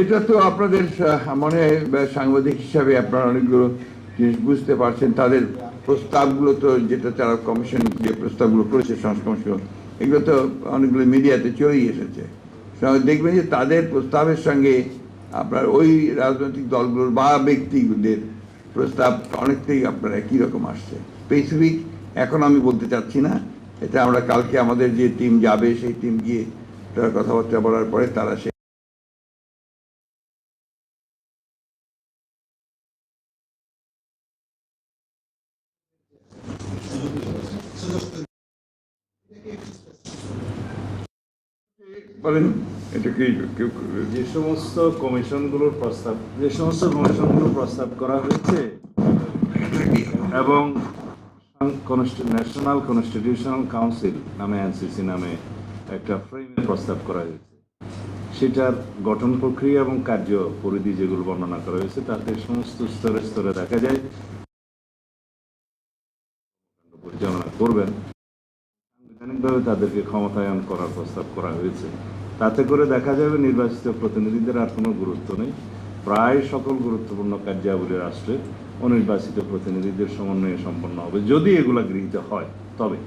এটা তো আপনাদের মনে হয় সাংবাদিক হিসাবে আপনারা অনেকগুলো জিনিস বুঝতে পারছেন। তাদের প্রস্তাবগুলো তো, যেটা তারা কমিশন যে প্রস্তাবগুলো করেছে সংস্কার এগুলো তো অনেকগুলো মিডিয়াতে চলেই এসেছে। দেখবেন যে তাদের প্রস্তাবের সঙ্গে আপনার ওই রাজনৈতিক দলগুলোর বা ব্যক্তিদের প্রস্তাব অনেকটাই আপনার একই রকম আসছে। স্পেসিফিক এখন আমি বলতে চাচ্ছি না। এটা আমরা কালকে আমাদের যে টিম যাবে সেই টিম গিয়ে তারা কথাবার্তা বলার পরে তারা সে বলেন এটা কি যে সমস্ত কমিশনগুলোর প্রস্তাব যে সমস্ত কমিশনগুলোর প্রস্তাব করা হয়েছে এবং ন্যাশনাল কনস্টিটিউশনাল কাউন্সিল নামে এনসিসি নামে একটা ফ্রেমের প্রস্তাব করা হয়েছে। সেটার গঠন প্রক্রিয়া এবং কার্য পরিধি যেগুলো বর্ণনা করা হয়েছে, তাতে সমস্ত স্তরে স্তরে দেখা যায়। পরিচালনা করবেন। সাংবিধানিকভাবে তাদেরকে ক্ষমতায়ন করার প্রস্তাব করা হয়েছে। তাতে করে দেখা যাবে নির্বাচিত প্রতিনিধিদের আর কোনো গুরুত্ব নেই। প্রায় সকল গুরুত্বপূর্ণ কার্যাবলী রাষ্ট্রের অনির্বাচিত প্রতিনিধিদের সমন্বয়ে সম্পন্ন হবে। যদি এগুলো গৃহীত হয় তবে।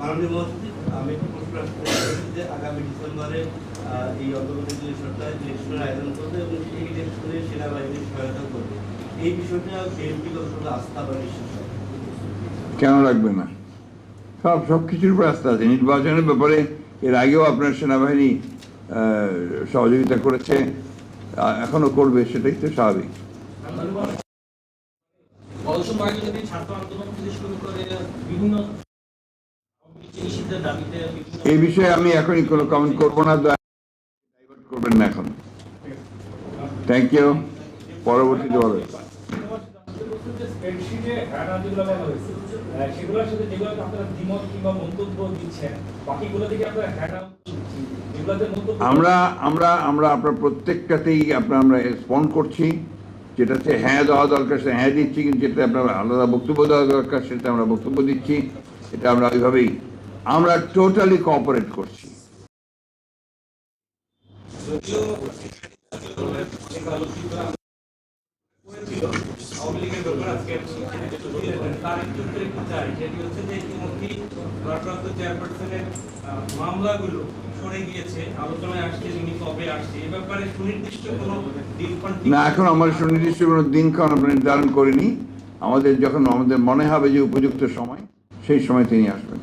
আমি একটা প্রশ্ন রাখতে চাই যে আগামী ডিসেম্বরে এই অন্তর্বর্তীকালীন সরকার ইলেকশনের আয়োজন করবে এবং সেই ইলেকশনে সেনাবাহিনীর সহায়তা করবে এই বিষয়টা বিএনপি কতটা আস্থা বা বিশ্বাস কেন রাখবে না? সব সব কিছুর উপর আস্থা আছে। নির্বাচনের ব্যাপারে এর আগেও আপনার সেনাবাহিনী সহযোগিতা করেছে আহ, এখনও করবে সেটাই তো স্বাভাবিক। সময় যদি ছাত্র আন্দোলন থেকে শুরু করে বিভিন্ন এই বিষয়ে আমি এখনই কোনো কমেন্ট করব না ডাইভার্ট করবেন না এখন। থ্যাংক ইউ পরবর্তীতে বলবেন স্প্রেডশিটে হ্যাডা যেগুলো বলা হয়েছে আহ, সেগুলোর সাথে যেগুলো আপনারা দ্বিমত কিংবা মন্তব্য দিচ্ছেন বাকিগুলো থেকে আপনারা হ্যাডা যেগুলোতে মন্তব্য আমরা আমরা আমরা আপনার প্রত্যেকটাতেই আপনার আমরা রেসপন্ড করছি। যেটাতে হ্যাঁ দেওয়া দরকার, সেটা হ্যাঁ দিচ্ছি, কিন্তু যেটা আপনার আলাদা বক্তব্য দেওয়া দরকার সেটা আমরা বক্তব্য দিচ্ছি। এটা আমরা ওইভাবেই, আমরা টোটালি কোঅপারেট করছি। আওয়ামী লীগের ব্যাপারে আজকে তার একটু চাই সেটি হচ্ছে যে ইতিমধ্যেই ভারপ্রাপ্ত চেয়ারপারসনের মামলাগুলো সরে গিয়েছে আলোচনায় আসছে যিনি কবে আসছে এ ব্যাপারে সুনির্দিষ্ট কোনো দিনক্ষণ না এখন আমার সুনির্দিষ্ট কোনো দিনক্ষণ আমরা নির্ধারণ করিনি। আমাদের যখন আমাদের মনে হবে যে উপযুক্ত সময় সেই সময় তিনি আসবেন।